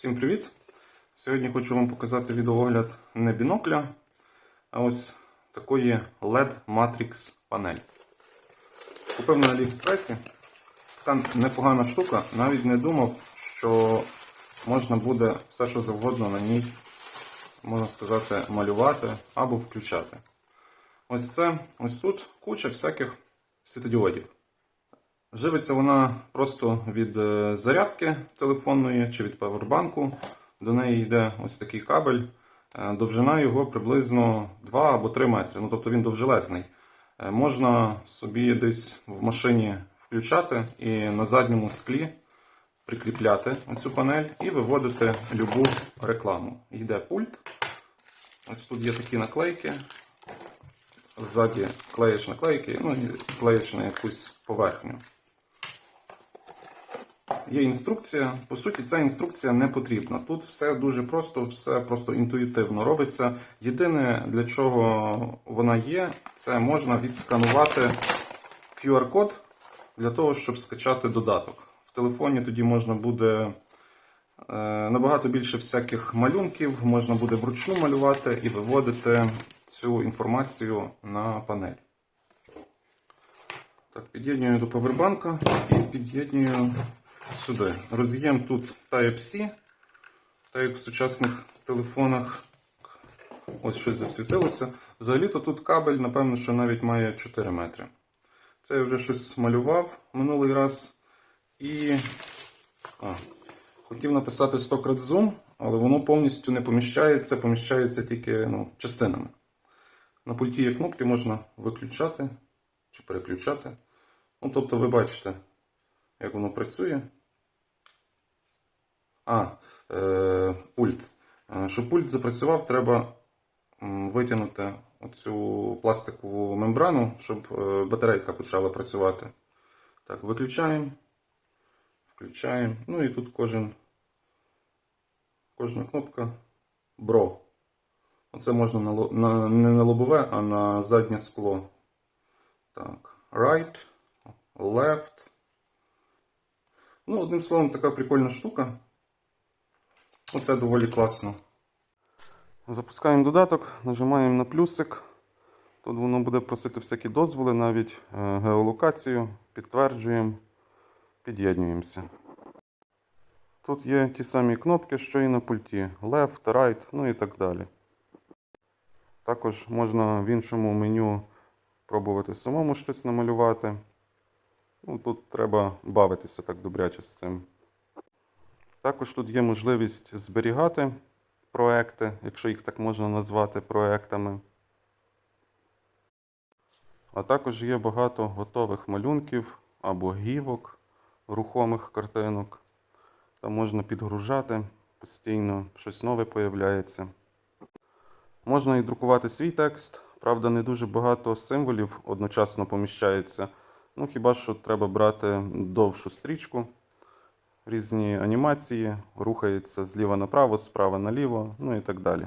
Всім привіт! Сьогодні хочу вам показати відеоогляд не бінокля, а ось такої LED Matrix панель. Купив на Аліекспресі. Така непогана штука, навіть не думав, що можна буде все, що завгодно на ній, можна сказати, малювати або включати. Ось це, ось тут куча всяких світодіодів. Живиться вона просто від е, зарядки телефонної чи від павербанку. До неї йде ось такий кабель. Е, Довжина його приблизно 2 або 3 метри. Ну тобто він довжелезний. Е, Можна собі десь в машині включати і на задньому склі прикріпляти цю панель і виводити любу рекламу. Йде пульт. Ось тут є такі наклейки. Ззаді клеїш наклейки, ну і клеїш на якусь поверхню. Є інструкція. По суті, ця інструкція не потрібна. Тут все дуже просто, все просто інтуїтивно робиться. Єдине, для чого вона є, це можна відсканувати QR-код для того, щоб скачати додаток. В телефоні тоді можна буде е, набагато більше всяких малюнків, можна буде вручну малювати і виводити цю інформацію на панель. Так, під'єднюю до повербанка і під'єднюю сюди. Роз'єм тут Type-C, так як в сучасних телефонах. Ось щось засвітилося. Взагалі-то тут кабель, напевно, що навіть має 4 метри. Це я вже щось малював минулий раз. І а, хотів написати 100 крат зум, але воно повністю не поміщається, поміщається тільки ну, частинами. На пульті є кнопки, можна виключати чи переключати. Ну, тобто, ви бачите, як воно працює. А, е, пульт. Е, Щоб пульт запрацював, треба витягнути оцю пластикову мембрану, щоб е, батарейка почала працювати. Так, виключаємо, включаємо. Ну і тут кожен, кожна кнопка Бро. Оце можна на, на, не на лобове, а на заднє скло. Так, right, left. Ну, одним словом, така прикольна штука. Оце доволі класно. Запускаємо додаток, нажимаємо на плюсик. Тут воно буде просити всякі дозволи, навіть е, геолокацію, підтверджуємо, під'єднуємося. Тут є ті самі кнопки, що і на пульті: Left, Right, ну і так далі. Також можна в іншому меню пробувати самому щось намалювати. Ну, тут треба бавитися так добряче з цим. Також тут є можливість зберігати проекти, якщо їх так можна назвати проектами. А також є багато готових малюнків або гівок, рухомих картинок. Там можна підгружати постійно, щось нове появляється. Можна і друкувати свій текст, правда, не дуже багато символів одночасно поміщається. Ну, хіба що треба брати довшу стрічку, різні анімації, рухається зліва направо, справа наліво, ну і так далі.